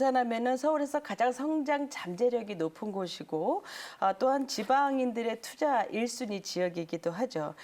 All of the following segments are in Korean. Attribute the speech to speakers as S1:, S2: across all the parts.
S1: 용산하면은 서울에서 가장 성장 잠재력이 높은 곳이고 아, 또한 지방인들의 투자 일순위 지역이기도 하죠.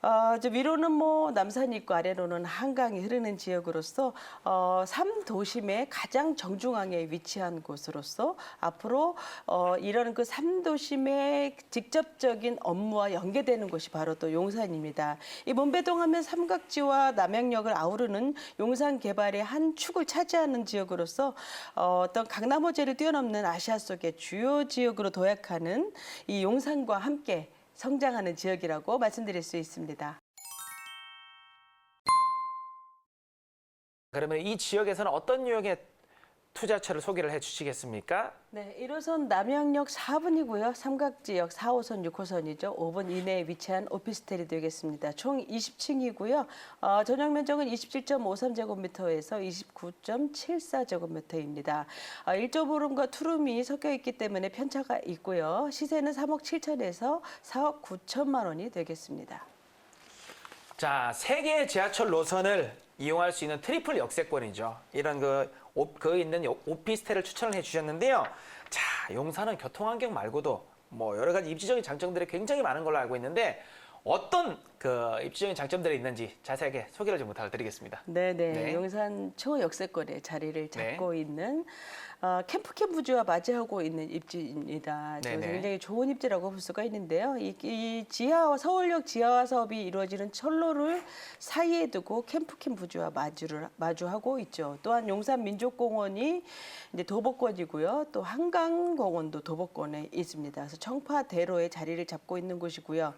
S1: 어, 저 위로는 뭐 남산이 있고 아래로는 한강이 흐르는 지역으로서 어, 삼도심의 가장 정중앙에 위치한 곳으로서 앞으로 어, 이런 그 삼도심의 직접적인 업무와 연계되는 곳이 바로 또 용산입니다. 이 문배동 하면 삼각지와 남양역을 아우르는 용산 개발의 한 축을 차지하는 지역으로서 어, 어떤 강남 호재를 뛰어넘는 아시아 속의 주요 지역으로 도약하는 이 용산과 함께 성장하는 지역이라고 말씀드릴 수 있습니다.
S2: 그러면 이 지역에서는 어떤 유형의 투자처를 소개를 해 주시겠습니까?
S1: 네, 1호선 남양역 4분이고요. 삼각지역 4호선, 6호선이죠. 5분 이내에 위치한 오피스텔이 되겠습니다. 총 20층이고요. 어, 전용 면적은 27.53제곱미터에서 29.74제곱미터입니다. 어, 1조보름과 투룸이 섞여 있기 때문에 편차가 있고요. 시세는 3억 7천에서 4억 9천만 원이 되겠습니다.
S2: 자, 세 개의 지하철 노선을 이용할 수 있는 트리플 역세권이죠. 이런 그, 오, 그 있는 요- 오피스텔을 추천을 해 주셨는데요. 자, 용산은 교통환경 말고도 뭐 여러 가지 입지적인 장점들이 굉장히 많은 걸로 알고 있는데 어떤 그 입지적인 장점들이 있는지 자세하게 소개를 좀 부탁드리겠습니다.
S1: 네네.
S2: 네.
S1: 용산 초역세권에 자리를 잡고 있는 어, 캠프캠 부지와 맞이하고 있는 입지입니다. 그래서
S2: 네네.
S1: 굉장히 좋은 입지라고 볼 수가 있는데요. 이, 이 지하 서울역 지하화 사업이 이루어지는 철로를 사이에 두고 캠프캠 부지와 마주를 마주하고 있죠. 또한 용산 민족공원이 이제 도보권이고요. 또 한강공원도 도보권에 있습니다. 그래서 청파대로에 자리를 잡고 있는 곳이고요.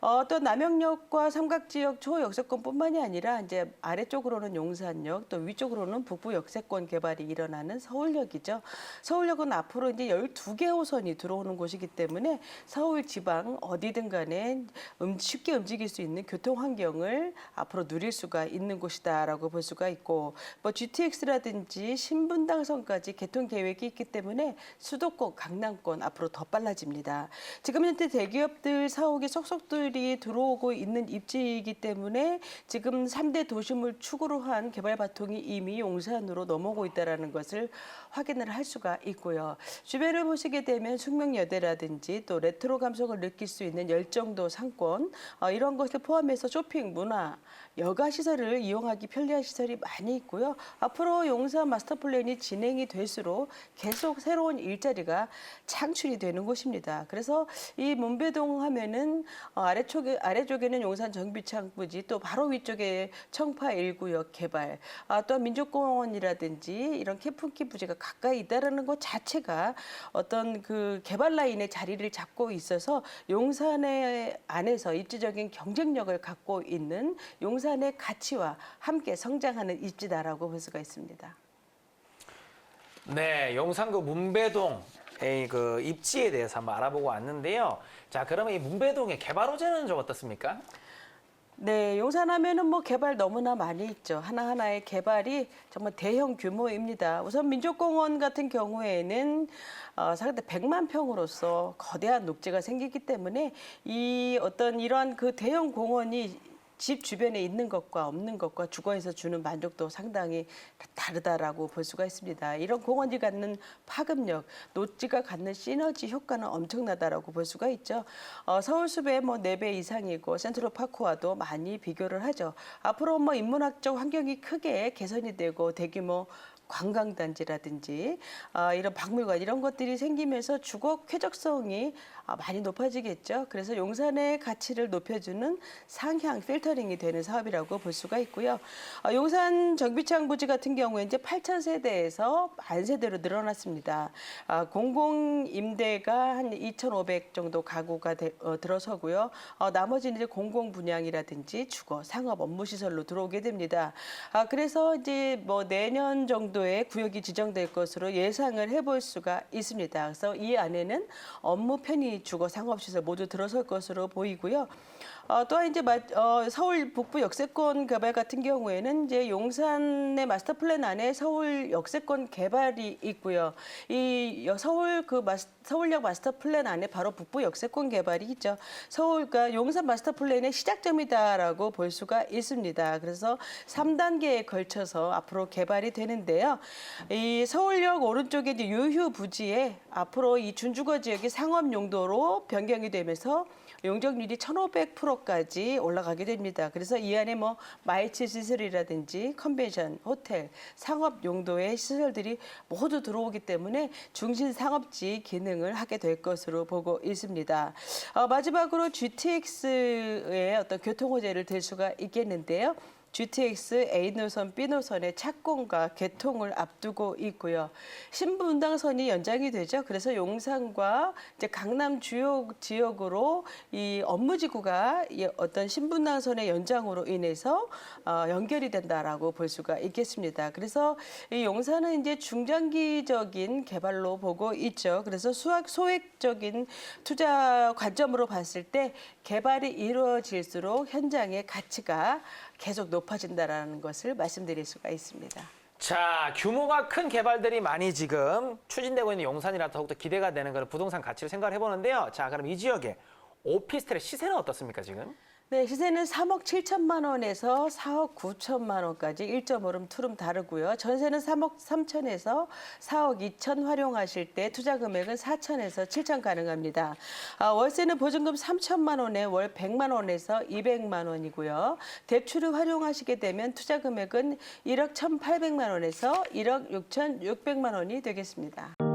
S1: 어, 또 남영역과 삼각지역 초역세권뿐만이 아니라 이제 아래쪽으로는 용산역, 또 위쪽으로는 북부 역세권 개발이 일어나는 서울역이 죠. 서울역은 앞으로 이제 12개 호선이 들어오는 곳이기 때문에 서울 지방 어디든 간에 음, 쉽게 움직일 수 있는 교통 환경을 앞으로 누릴 수가 있는 곳이다라고 볼 수가 있고 뭐 GTX라든지 신분당선까지 개통 계획이 있기 때문에 수도권, 강남권 앞으로 더 빨라집니다. 지금 현재 대기업들 사옥이 속속들이 들어오고 있는 입지이기 때문에 지금 3대 도심을 축으로 한 개발 바통이 이미 용산으로 넘어오고 있다는 것을 확인 을 할 수가 있고요. 주변을 보시게 되면 숙명여대라든지 또 레트로 감성을 느낄 수 있는 열정도 상권 어, 이런 것을 포함해서 쇼핑, 문화, 여가 시설을 이용하기 편리한 시설이 많이 있고요. 앞으로 용산 마스터 플랜이 진행이 될수록 계속 새로운 일자리가 창출이 되는 곳입니다. 그래서 이 문배동 하면은 어, 아래쪽에 아래쪽에는 용산 정비창 부지 또 바로 위쪽에 청파 1구역 개발 아, 또 민족공원이라든지 이런 캠핑키 부지가 가까이 있다라는 것 자체가 어떤 그 개발 라인의 자리를 잡고 있어서 용산의 안에서 입지적인 경쟁력을 갖고 있는 용산의 가치와 함께 성장하는 입지다라고 볼 수가 있습니다.
S2: 네, 용산 그 문배동의 그 입지에 대해서 한번 알아보고 왔는데요. 자, 그러면 이 문배동의 개발 호재는 좀 어떻습니까?
S1: 네, 용산하면은 뭐 개발 너무나 많이 있죠. 하나하나의 개발이 정말 대형 규모입니다. 우선 민족공원 같은 경우에는 어, 상대 100만 평으로서 거대한 녹지가 생기기 때문에 이 어떤 이러한 그 대형 공원이 집 주변에 있는 것과 없는 것과 주거에서 주는 만족도 상당히 다르다라고 볼 수가 있습니다. 이런 공원이 갖는 파급력, 녹지가 갖는 시너지 효과는 엄청나다라고 볼 수가 있죠. 어, 서울숲의 뭐네배 이상이고 센트럴 파크와도 많이 비교를 하죠. 앞으로 뭐 인문학적 환경이 크게 개선이 되고 대규모 관광단지라든지 아, 이런 박물관 이런 것들이 생기면서 주거 쾌적성이 아, 많이 높아지겠죠. 그래서 용산의 가치를 높여주는 상향 필터 링이 되는 사업이라고 볼 수가 있고요. 아, 용산 정비창 부지 같은 경우에 이제 8천 세대에서 만 세대로 늘어났습니다. 아, 공공 임대가 한 2,500 정도 가구가 되- 어, 들어서고요. 어, 나머지는 이제 공공 분양이라든지 주거, 상업, 업무 시설로 들어오게 됩니다. 아, 그래서 이제 뭐 내년 정도에 구역이 지정될 것으로 예상을 해볼 수가 있습니다. 그래서 이 안에는 업무 편의 주거 상업 시설 모두 들어설 것으로 보이고요. 어, 또한 이제 마- 어, 서울 북부 역세권 개발 같은 경우에는 이제 용산의 마스터 플랜 안에 서울 역세권 개발이 있고요. 이 여- 서울 그 마스, 서울역 마스터 플랜 안에 바로 북부 역세권 개발이 있죠. 서울 그러니까 용산 마스터 플랜의 시작점이다라고 볼 수가 있습니다. 그래서 3단계에 걸쳐서 앞으로 개발이 되는데요. 이 서울역 오른쪽에 이제 유휴 부지에 앞으로 이 준주거 지역이 상업 용도로 변경이 되면서 용적률이 1,500% 까지 올라가게 됩니다. 그래서 이 안에 뭐 마이츠 시설이라든지 컨벤션, 호텔, 상업 용도의 시설들이 모두 들어오기 때문에 중심 상업지 기능을 하게 될 것으로 보고 있습니다. 어, 마지막으로 GTX의 어떤 교통 호재를 들 수가 있겠는데요. GTX A 노선, B 노선의 착공과 개통을 앞두고 있고요. 신분당선이 연장이 되죠. 그래서 용산과 이제 강남 주요 지역으로 이 업무지구가 이 어떤 신분당선의 연장으로 인해서 어, 연결이 된다라고 볼 수가 있겠습니다. 그래서 이 용산은 이제 중장기적인 개발로 보고 있죠. 그래서 수학 소액적인 투자 관점으로 봤을 때 개발이 이루어질수록 현장의 가치가 계속 높아진다라는 것을 말씀드릴 수가 있습니다.
S2: 자, 규모가 큰 개발들이 많이 지금 추진되고 있는 용산이라 더욱더 기대가 되는 그런 부동산 가치를 생각을 해보는데요. 자, 그럼 이 지역의 오피스텔의 시세는 어떻습니까, 지금?
S1: 네, 시세는 3억 7천만 원에서 4억 9천만 원까지 1.5름 투름 다르고요. 전세는 3억 3천에서 4억 2천 활용하실 때 투자 금액은 4천에서 7천 가능합니다. 아, 월세는 보증금 3천만 원에 월 100만 원에서 200만 원이고요. 대출을 활용하시게 되면 투자 금액은 1억 1,800만 원에서 1억 6천 6백만 원이 되겠습니다.